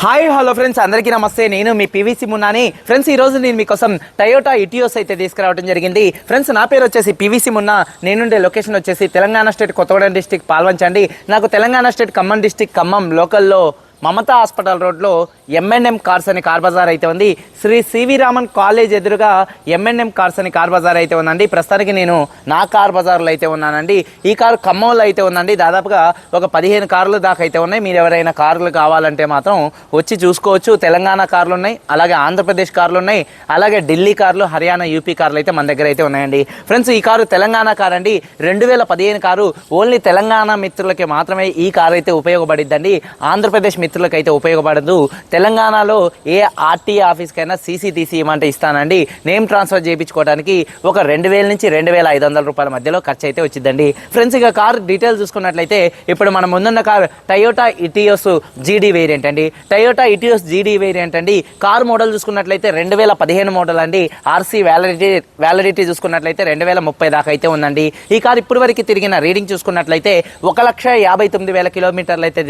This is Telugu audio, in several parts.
హాయ్ హలో ఫ్రెండ్స్ అందరికీ నమస్తే. నేను మీ పివిసి మున్నాని ఫ్రెండ్స్ ఈ రోజు నేను మీకోసం టయోటా ఇటియోస్ అయితే తీసుకురావడం జరిగింది. ఫ్రెండ్స్ నా పేరు వచ్చేసి పివిసి మున్నా నేనుండే లొకేషన్ వచ్చేసి తెలంగాణ స్టేట్ కొత్తగూడెం డిస్టిక్ పాల్వంచండి. నాకు తెలంగాణ స్టేట్ ఖమ్మం డిస్టిక్ ఖమ్మం లోకల్లో మమతా హాస్పిటల్ రోడ్లో ఎంఎన్ఎం కార్స్ అని కార్ బజార్ అయితే ఉంది. Shri C V Raman college ఎదురుగా ఎంఎన్ఎం కార్స్ అని కార్ బజార్ అయితే ఉందండి. ప్రస్తుతానికి నేను నా కార్ బజార్లో అయితే ఉన్నానండి. ఈ కారు ఖమ్మంలో అయితే ఉందండి. దాదాపుగా ఒక పదిహేను కార్లు దాకా అయితే ఉన్నాయి. మీరు ఎవరైనా కార్లు కావాలంటే మాత్రం వచ్చి చూసుకోవచ్చు. తెలంగాణ కార్లు ఉన్నాయి అలాగే ఆంధ్రప్రదేశ్ కార్లు ఉన్నాయి అలాగే ఢిల్లీ కార్లు హర్యానా యూపీ కార్లు అయితే మన దగ్గర అయితే ఉన్నాయండి. ఫ్రెండ్స్ ఈ కారు తెలంగాణ కార్ అండి. రెండు వేల పదిహేను కారు ఓన్లీ తెలంగాణ మిత్రులకి మాత్రమే ఈ కారు అయితే ఉపయోగపడిద్దండి. ఆంధ్రప్రదేశ్ మిత్రులకు అయితే ఉపయోగపడదు. తెలంగాణలో ఏ ఆర్టీ ఆఫీస్కైనా సీసీ తీసి ఇవ్వమంటే ఇస్తానండి. నేమ్ ట్రాన్స్ఫర్ చేయించుకోవడానికి ఒక రెండు వేల నుంచి రెండు వేల ఐదు వందల రూపాయల మధ్యలో ఖర్చు అయితే వచ్చిందండి. ఫ్రెండ్స్ ఇక కార్ డీటెయిల్స్ చూసుకున్నట్లయితే ఇప్పుడు మన ముందున్న car Toyota Etios GD variant అండి. టయోటా ఇటియోస్ జీడీ వేరియంట్ అండి. కార్ మోడల్ చూసుకున్నట్లయితే రెండు వేల పదిహేను మోడల్ అండి. ఆర్సీ వ్యాలిడిటీ వ్యాలిడిటీ చూసుకున్నట్లయితే రెండు వేల ముప్పై దాకా అయితే ఉందండి. ఈ కార్ ఇప్పుడు వరకు తిరిగిన రీడింగ్ చూసుకున్నట్లయితే ఒక లక్ష యాభై తొమ్మిది వేల కిలోమీటర్లు అయితే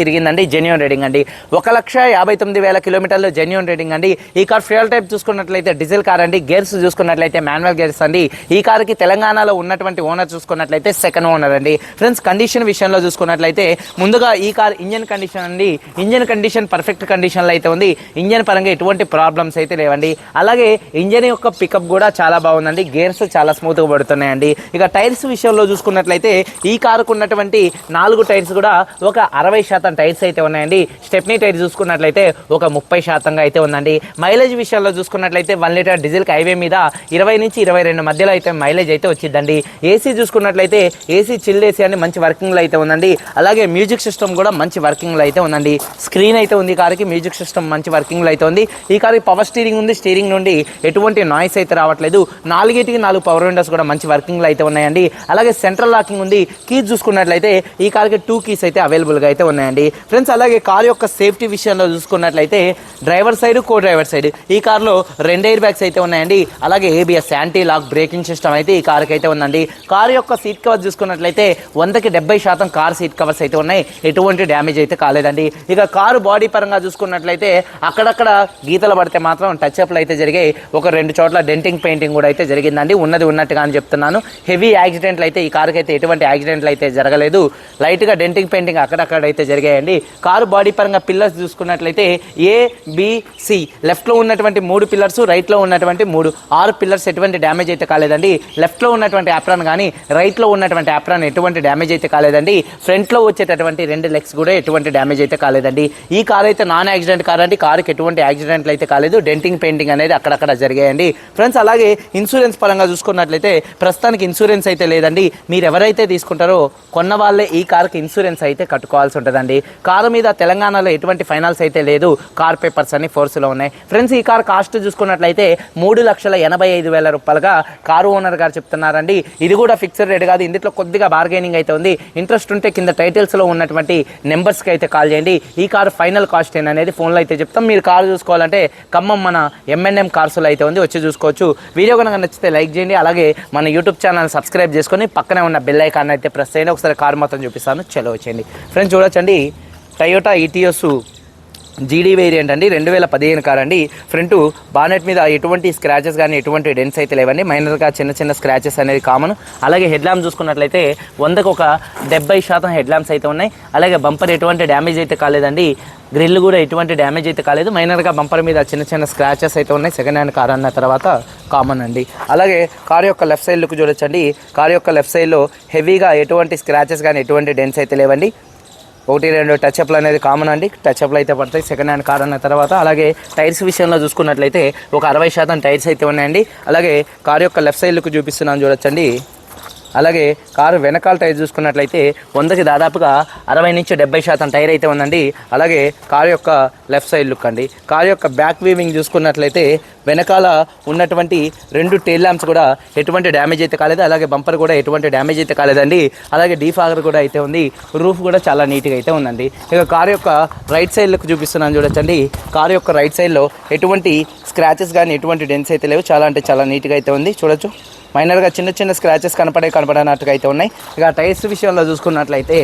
తిరిగిందండి. జెన్యున్ రీడింగ్ అండి. ఒక లక్ష యాభై తొమ్మిది వేల కిలోమీటర్లు జెన్యున్ రీడింగ్ అండి. ఈ కార్ ఫ్యూయల్ టైప్ చూసుకున్నట్లయితే డీజిల్ కార్ అండి. గేర్స్ చూసుకున్నట్లయితే మాన్యువల్ గేర్స్ అండి. ఈ కార్కి తెలంగాణలో ఉన్నటువంటి ఓనర్ చూసుకున్నట్లయితే సెకండ్ ఓనర్ అండి. ఫ్రెండ్స్ కండిషన్ విషయంలో చూసుకున్నట్లయితే ముందుగా ఈ కార్ ఇంజన్ కండిషన్ అండి. ఇంజన్ కండిషన్ పర్ఫెక్ట్ కండిషన్లో అయితే ఉంది. ఇంజన్ పరంగా ఎటువంటి ప్రాబ్లమ్స్ అయితే లేవండి. అలాగే ఇంజన్ యొక్క పికప్ కూడా చాలా బాగుందండి. గేర్స్ చాలా స్మూత్గా పడుతున్నాయండి ఇక టైర్స్ విషయంలో చూసుకున్నట్లయితే ఈ కారుకు ఉన్నటువంటి నాలుగు టైర్స్ కూడా ఒక అరవై శాతం టైర్స్ అయితే ఉన్నాయండి. స్టెప్నీ టైర్ చూసుకున్నట్లయితే ఒక ముప్పై శాతంగా అయితే ఉందండి. మైలేజ్ విషయంలో చూసుకున్నట్లయితే వన్ లీటర్ డీజిల్కి హైవే మీద ఇరవై నుంచి ఇరవై రెండు మధ్యలో అయితే మైలేజ్ అయితే వచ్చిందండి. ఏసీ చూసుకున్నట్లయితే ఏసీ చిల్డ్ ఏసీ అని మంచి వర్కింగ్లో అయితే ఉందండి. అలాగే మ్యూజిక్ సిస్టమ్ కూడా మంచి వర్కింగ్లో అయితే ఉందండి. స్క్రీన్ అయితే ఉంది కారుకి మ్యూజిక్ సిస్టమ్ మంచి వర్కింగ్లో అయితే ఉంది. ఈ కారుకి పవర్ స్టీరింగ్ ఉంది. స్టీరింగ్ నుండి ఎటువంటి నాయిస్ అయితే రావట్లేదు. నాలుగేటికి నాలుగు పవర్ విండోస్ కూడా మంచి వర్కింగ్లో అయితే ఉన్నాయండి. అలాగే సెంట్రల్ లాకింగ్ ఉంది. కీస్ చూసుకున్నట్లయితే ఈ కార్కి టూ కీస్ అయితే అవైలబుల్గా అయితే ఉన్నాయండి. ఫ్రెండ్స్ అలాగే కార్ యొక్క సేఫ్టీ విషయంలో చూసుకున్నట్లయితే driver side co driver side ఈ కార్లో రెండు ఎయిర్ బ్యాగ్స్ అయితే ఉన్నాయండి. అలాగే ABS anti lock braking system అయితే ఈ కార్కి అయితే ఉందండి. కార్ యొక్క సీట్ కవర్ చూసుకున్నట్లయితే వందకి డెబ్బై శాతం కార్ సీట్ కవర్స్ అయితే ఉన్నాయి. ఎటువంటి డ్యామేజ్ అయితే కాలేదండి. ఇక కారు బాడీ పరంగా చూసుకున్నట్లయితే అక్కడక్కడ గీతలు పడితే మాత్రం టచ్ అప్లు అయితే జరిగాయి. ఒక రెండు చోట్ల డెంటింగ్ పెయింటింగ్ కూడా అయితే జరిగిందండి. ఉన్నది ఉన్నట్టుగా అని చెప్తున్నాను. హెవీ యాక్సిడెంట్లు అయితే ఈ కారుకి అయితే ఎటువంటి యాక్సిడెంట్లు అయితే జరగలేదు. లైట్గా డెంటింగ్ పెయింటింగ్ అక్కడక్కడ అయితే జరిగాయండి. కారు బాడీ పరంగా పిల్లర్స్ చూసుకున్నట్లయితే ఏ బిసి లెఫ్ట్లో ఉన్నటువంటి మూడు పిల్లర్స్ రైట్లో ఉన్నటువంటి మూడు. ఆరు పిల్లర్స్ ఎటువంటి డ్యామేజ్ అయితే కాలేదండి. లెఫ్ట్లో ఉన్నటువంటి యాప్రాన్ కానీ రైట్లో ఉన్నటువంటి యాప్రాన్ ఎటువంటి డ్యామేజ్ అయితే కాలేదండి. ఫ్రంట్లో వచ్చేటటువంటి రెండు లెగ్స్ కూడా ఎటువంటి డ్యామేజ్ అయితే కాలేదండి. ఈ కార్ అయితే నాన్ యాక్సిడెంట్ కార్ అండి. కారుకి ఎటువంటి యాక్సిడెంట్లు అయితే కాలేదు. డెంటింగ్ పెయింటింగ్ అనేది అక్కడక్కడ జరిగాయండి. ఫ్రెండ్స్ అలాగే ఇన్సూరెన్స్ పరంగా చూసుకున్నట్లయితే ప్రస్తుతానికి ఇన్సూరెన్స్ అయితే లేదండి. మీరు ఎవరైతే తీసుకుంటారో కొన్న వాళ్ళే ఈ కార్కి ఇన్సూరెన్స్ అయితే కట్టుకోవాల్సి ఉంటుందండి. కారు మీద తెలంగాణలో ఎటువంటి ఫైనాన్స్ అయితే లేదు. కార్ పేపర్స్ అన్ని ఫోర్స్లో ఉన్నాయి. ఫ్రెండ్స్ ఈ కార్ కాస్ట్ చూసుకున్నట్లయితే మూడు లక్షల ఎనభై ఐదు వేల రూపాయలుగా కారు ఓనర్ గారు చెప్తున్నారండి. ఇది కూడా ఫిక్స్డ్ రేట్ కాదు. ఇందులో కొద్దిగా బార్గెనింగ్ అయితే ఉంది. ఇంట్రెస్ట్ ఉంటే కింద టైటిల్స్లో ఉన్నటువంటి నెంబర్స్కి అయితే కాల్ చేయండి. ఈ కార్ ఫైనల్ కాస్ట్ అనేది ఫోన్లో అయితే చెప్తాం. మీరు కారు చూసుకోవాలంటే ఖమ్మం మన M&M ఎంఎన్ఎం కార్స్లో అయితే ఉంది. వచ్చి చూసుకోవచ్చు. వీడియో కనుక నచ్చితే లైక్ చేయండి. అలాగే మన యూట్యూబ్ ఛానల్ సబ్స్క్రైబ్ చేసుకొని పక్కనే ఉన్న బెల్ ఐకాన్ అయితే ప్రెస్ చేయండి. ఒకసారి కార్ మొత్తం చూపిస్తాను. చలో వచ్చేయండి ఫ్రెండ్స్ చూడొచ్చండి. టయోటా ఈటీఎస్ జీడీ వేరియంట్ అండి రెండు వేల పదిహేను కార్ అండి ఫ్రంట్ బానెట్ మీద ఎటువంటి స్క్రాచెస్ కానీ ఎటువంటి డెన్స్ అయితే లేవండి. మైనర్గా చిన్న చిన్న స్క్రాచెస్ అనేది కామన్ అలాగే హెడ్ ల్యాంప్ చూసుకున్నట్లయితే వందకు ఒక డెబ్బై శాతం హెడ్ ల్యాంప్స్ అయితే ఉన్నాయి. అలాగే బంపర్ ఎటువంటి డ్యామేజ్ అయితే కాలేదండి. గ్రిల్ కూడా ఎటువంటి డ్యామేజ్ అయితే కాలేదు. మైనర్గా బంపర్ మీద చిన్న చిన్న స్క్రాచెస్ అయితే ఉన్నాయి. సెకండ్ హ్యాండ్ కార్ అన్న తర్వాత కామన్ అండి. అలాగే కార్ యొక్క లెఫ్ట్ సైడ్ లుక్ చూడొచ్చండి. కార్ యొక్క లెఫ్ట్ సైడ్లో హెవీగా ఎటువంటి స్క్రాచెస్ కానీ ఎటువంటి డెన్స్ అయితే లేవండి. ఒకటి రెండు టచ్అప్లు అనేది కామన్ అండి. టచ్అప్లు అయితే పడతాయి. సెకండ్ హ్యాండ్ కార్ అన్న తర్వాత అలాగే టైర్స్ విషయంలో చూసుకున్నట్లయితే ఒక అరవై శాతం టైర్స్ అయితే ఉన్నాయండి. అలాగే కార్ యొక్క లెఫ్ట్ సైడ్లకు చూపిస్తున్నాను చూడొచ్చండి. అలాగే కారు వెనకాల టైర్ చూసుకున్నట్లయితే వందకి దాదాపుగా అరవై నుంచి డెబ్బై శాతం టైర్ అయితే ఉందండి. అలాగే కారు యొక్క లెఫ్ట్ సైడ్ లుక్ అండి. కారు యొక్క బ్యాక్ వీవింగ్ చూసుకున్నట్లయితే వెనకాల ఉన్నటువంటి రెండు టైల్ ల్యాంప్స్ కూడా ఎటువంటి డ్యామేజ్ అయితే కాలేదు. అలాగే బంపర్ కూడా ఎటువంటి డ్యామేజ్ అయితే కాలేదండి. అలాగే డీఫాగర్ కూడా అయితే ఉంది. రూఫ్ కూడా చాలా నీట్గా అయితే ఉందండి. ఇక కారు యొక్క రైట్ సైడ్ లుక్ చూపిస్తున్నాను చూడొచ్చండి. కారు యొక్క రైట్ సైడ్లో ఎటువంటి స్క్రాచెస్ కానీ ఎటువంటి డెన్స్ అయితే లేవు. చాలా అంటే చాలా నీట్గా అయితే ఉంది. చూడొచ్చు. మైనర్గా చిన్న చిన్న స్క్రాచెస్ కనపడే కనపడనట్టుగా అయితే ఉన్నాయి. ఇక టైర్స్ విషయంలో చూసుకున్నట్లయితే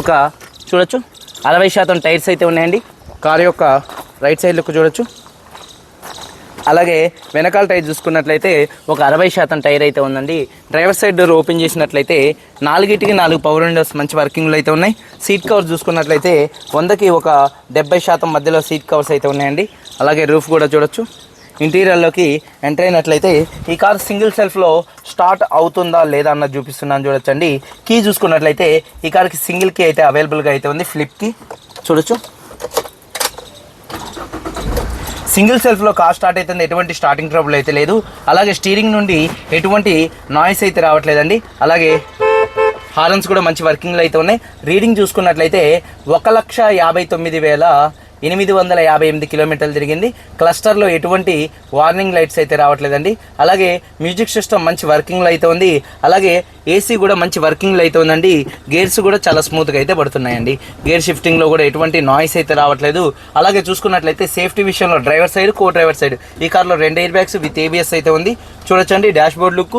ఒక చూడొచ్చు. అరవై శాతం టైర్స్ అయితే ఉన్నాయండి. కారు యొక్క రైట్ సైడ్ లుక్ చూడొచ్చు. అలాగే వెనకాల టైర్ చూసుకున్నట్లయితే ఒక అరవై శాతం టైర్ అయితే ఉందండి. డ్రైవర్ సైడ్ డోర్ ఓపెన్ చేసినట్లయితే నాలుగిటికి నాలుగు పవర్ విండోస్ మంచి వర్కింగ్లో అయితే ఉన్నాయి. సీట్ కవర్స్ చూసుకున్నట్లయితే వందకి ఒక డెబ్బై శాతం మధ్యలో సీట్ కవర్స్ అయితే ఉన్నాయండి. అలాగే రూఫ్ కూడా చూడొచ్చు. ఇంటీరియర్లోకి ఎంటర్ అయినట్లయితే ఈ కార్ సింగిల్ సెల్ఫ్లో స్టార్ట్ అవుతుందా లేదా అన్నది చూపిస్తున్నాను చూడొచ్చండి. కీ చూసుకున్నట్లయితే ఈ కార్కి సింగిల్ కీ అయితే అవైలబుల్గా అయితే ఉంది. ఫ్లిప్కి చూడొచ్చు. సింగిల్ సెల్ఫ్లో కార్ స్టార్ట్ అవుతుంది. ఎటువంటి స్టార్టింగ్ ట్రబుల్ అయితే లేదు. అలాగే స్టీరింగ్ నుండి ఎటువంటి నాయిస్ అయితే రావట్లేదండి. అలాగే హార్న్స్ కూడా మంచి వర్కింగ్లో అయితే ఉన్నాయి. రీడింగ్ చూసుకున్నట్లయితే ఒక లక్ష యాభై తొమ్మిది వేల ఎనిమిది వందల యాభై ఎనిమిది కిలోమీటర్లు తిరిగింది. క్లస్టర్లో ఎటువంటి వార్నింగ్ లైట్స్ అయితే రావట్లేదండి. అలాగే మ్యూజిక్ సిస్టమ్ మంచి వర్కింగ్లో అయితే ఉంది. అలాగే ఏసీ కూడా మంచి వర్కింగ్లో అయితే ఉందండి. గేర్స్ కూడా చాలా స్మూత్గా అయితే పడుతున్నాయండి. గేర్ షిఫ్టింగ్లో కూడా ఎటువంటి నాయిస్ అయితే రావట్లేదు. అలాగే చూసుకున్నట్లయితే సేఫ్టీ విషయంలో driver side co driver side ఈ కార్లో రెండు ఎయిర్ బ్యాగ్స్ విత్ ఏబిఎస్ అయితే ఉంది. చూడొచ్చండి డాష్ బోర్డ్ లుక్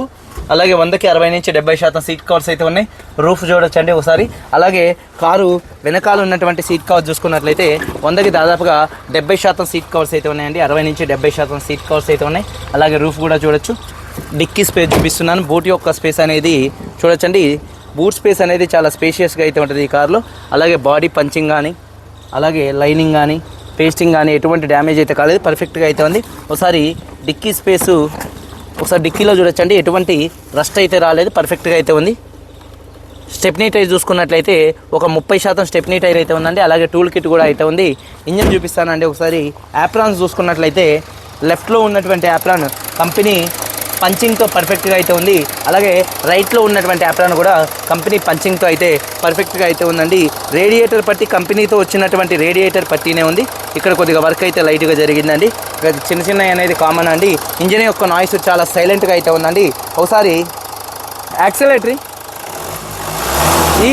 అలాగే వందకి అరవై నుంచి డెబ్బై శాతం సీట్ కవర్స్ అయితే ఉన్నాయి. రూఫ్ చూడొచ్చండి ఒకసారి. అలాగే కారు వెనకాల ఉన్నటువంటి సీట్ కవర్స్ చూసుకున్నట్లయితే వందకి దాదాపుగా డెబ్బై శాతం సీట్ కవర్స్ అయితే ఉన్నాయండి. అరవై నుంచి డెబ్బై శాతం సీట్ కవర్స్ అయితే ఉన్నాయి. అలాగే రూఫ్ కూడా చూడొచ్చు. డిక్కీ స్పేస్ చూపిస్తున్నాను. బూట్ యొక్క స్పేస్ అనేది చూడొచ్చండి. బూట్ స్పేస్ అనేది చాలా స్పేషియస్గా అయితే ఉంటుంది ఈ కార్లో. అలాగే బాడీ పంచింగ్ కానీ అలాగే లైనింగ్ కానీ పేస్టింగ్ కానీ ఎటువంటి డ్యామేజ్ అయితే కాలేదు. పర్ఫెక్ట్గా అయితే ఉంది. ఒకసారి డిక్కీ స్పేసు ఒకసారి డిక్కీలో చూడొచ్చండి. ఎటువంటి రస్ట్ అయితే రాలేదు. పర్ఫెక్ట్గా అయితే ఉంది. స్టెప్నీ టైర్ చూసుకున్నట్లయితే ఒక ముప్పై శాతం స్టెప్నీ టైర్ అయితే ఉందండి. అలాగే టూల్ కిట్ కూడా అయితే ఉంది. ఇంజన్ చూపిస్తానండి. ఒకసారి యాప్రాన్స్ చూసుకున్నట్లయితే లెఫ్ట్లో ఉన్నటువంటి యాప్రాన్ కంపెనీ పంచింగ్తో పర్ఫెక్ట్గా అయితే ఉంది. అలాగే రైట్లో ఉన్నటువంటి యాప్రాన్ కూడా కంపెనీ పంచింగ్తో అయితే పర్ఫెక్ట్గా అయితే ఉందండి. రేడియేటర్ పట్టి కంపెనీతో వచ్చినటువంటి రేడియేటర్ పట్టినే ఉంది. ఇక్కడ కొద్దిగా వర్క్ అయితే లైట్గా జరిగిందండి. చిన్న చిన్న అనేది కామన్ అండి. ఇంజన్ యొక్క నాయిస్ చాలా సైలెంట్గా అయితే ఉందండి. ఒకసారి యాక్సిలేటరీ ఈ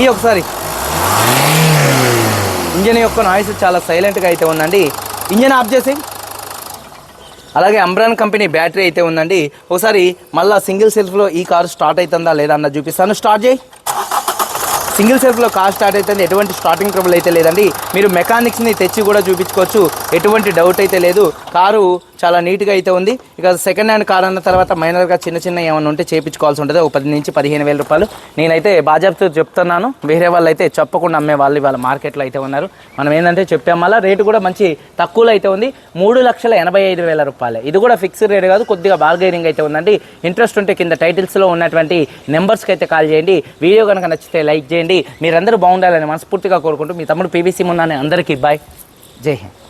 ఈ ఒకసారి. ఇంజన్ యొక్క నాయిస్ చాలా సైలెంట్గా అయితే ఉందండి. ఇంజన్ ఆఫ్ చేసి అలాగే అంబ్రాన్ కంపెనీ బ్యాటరీ అయితే ఉందండి. ఒకసారి మళ్ళీ సింగిల్ సెల్ఫ్లో ఈ కారు స్టార్ట్ అవుతుందా లేదా అన్నది చూపిస్తాను. స్టార్ట్ చేయి. సింగిల్ సెల్ఫ్లో కార్ స్టార్ట్ అవుతుంది. ఎటువంటి స్టార్టింగ్ ట్రబుల్ అయితే లేదండి. మీరు మెకానిక్స్ని తెచ్చి కూడా చూపించుకోవచ్చు. ఎటువంటి డౌట్ అయితే లేదు. కారు చాలా నీట్గా అయితే ఉంది. ఇక సెకండ్ హ్యాండ్ కార్ అన్న తర్వాత మైనర్గా చిన్న చిన్న ఏమైనా ఉంటే చేయించుకోవాల్సి ఉంటుంది. ఒక పది నుంచి పదిహేను వేల రూపాయలు. నేనైతే బాజాబ్తో చెప్తున్నాను. వేరే వాళ్ళు అయితే చెప్పకుండా అమ్మే వాళ్ళు వాళ్ళ మార్కెట్లో అయితే ఉన్నారు. మనం ఏంటంటే చెప్పాం మళ్ళీ రేటు కూడా మంచి తక్కువలో అయితే ఉంది. మూడు లక్షల ఎనభై ఐదు వేల రూపాయలు. ఇది కూడా ఫిక్స్డ్ రేట్ కాదు కొద్దిగా బార్గైనింగ్ అయితే ఉందండి. ఇంట్రెస్ట్ ఉంటే కింద టైటిల్స్లో ఉన్నటువంటి నెంబర్స్కి అయితే కాల్ చేయండి. వీడియో కనుక నచ్చితే లైక్ చేయండి. మీరందరూ బాగుండాలని మనస్ఫూర్తిగా కోరుకుంటూ మీ తమ్ముడు పీవీసీ ముందని అందరికీ బాయ్ జై హింద్.